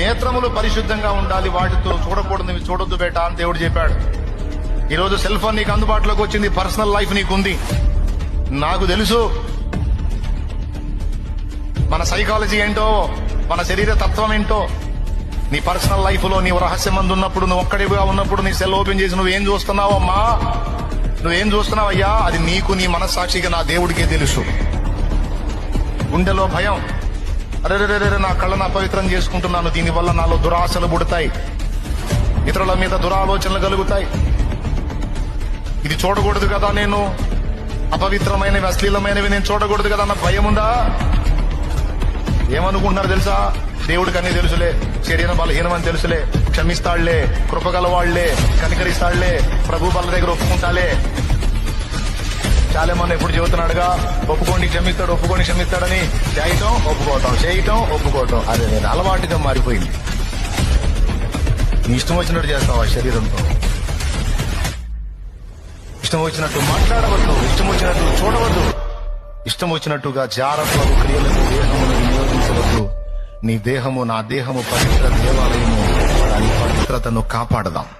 నేత్రములు పరిశుద్ధంగా ఉండాలి. వాటితో చూడకూడదు చూడొద్దు బేట అని దేవుడు చెప్పాడు. ఈరోజు సెల్ ఫోన్ నీకు అందుబాటులోకి వచ్చింది పర్సనల్ లైఫ్ నీకుంది. నాకు తెలుసు మన సైకాలజీ ఏంటో మన శరీర తత్వం ఏంటో. నీ పర్సనల్ లైఫ్లో నీవు రహస్యం మందు ఉన్నప్పుడు నువ్వు ఒక్కడిగా ఉన్నప్పుడు నీ సెల్ ఓపెన్ చేసి నువ్వేం చూస్తున్నావు అమ్మా? నువ్వేం చూస్తున్నావయ్యా? అది నీకు నీ మనస్సాక్షిగా నా దేవుడికే తెలుసు. గుండెలో భయం. అరే రే, రే, రే, నా కళ్ళను అపవిత్రం చేసుకుంటున్నాను. దీనివల్ల నాలో దురాశలు పుడతాయి. ఇతరుల మీద దురాలోచనలు కలుగుతాయి. ఇది చూడకూడదు కదా నేను. అపవిత్రమైనవి అశ్లీలమైనవి నేను చూడకూడదు కదా అన్న భయం ఉందా? ఏమనుకుంటున్నారు తెలుసా? దేవుడికి అన్ని తెలుసులే. శరీరం బలహీనం అని తెలుసులే. క్షమిస్తాళ్ళే కృపగలవాళ్ళే కనికరిస్తాళ్ళే ప్రభు బల దగ్గర ఒప్పుకుంటాలే. చాలా మంది ఎప్పుడు చెబుతున్నాడుగా ఒప్పుకోండి క్షమిస్తాడు ఒప్పుకోండి క్షమిస్తాడని చేయటం ఒప్పుకోవటం చేయటం ఒప్పుకోవటం. అదే నేను అలవాటుగా మారిపోయింది. నీ ఇష్టం వచ్చినట్టు చేస్తావు ఆ శరీరంతో? ఇష్టం వచ్చినట్టు మాట్లాడవద్దు ఇష్టం వచ్చినట్టు చూడవద్దు. ఇష్టం వచ్చినట్టుగా జారత్వము క్రియలకు దేహమును వినియోగించవద్దు. నీ దేహము నా దేహము పవిత్ర దేవాలయము దాని పవిత్రతను కాపాడదాం.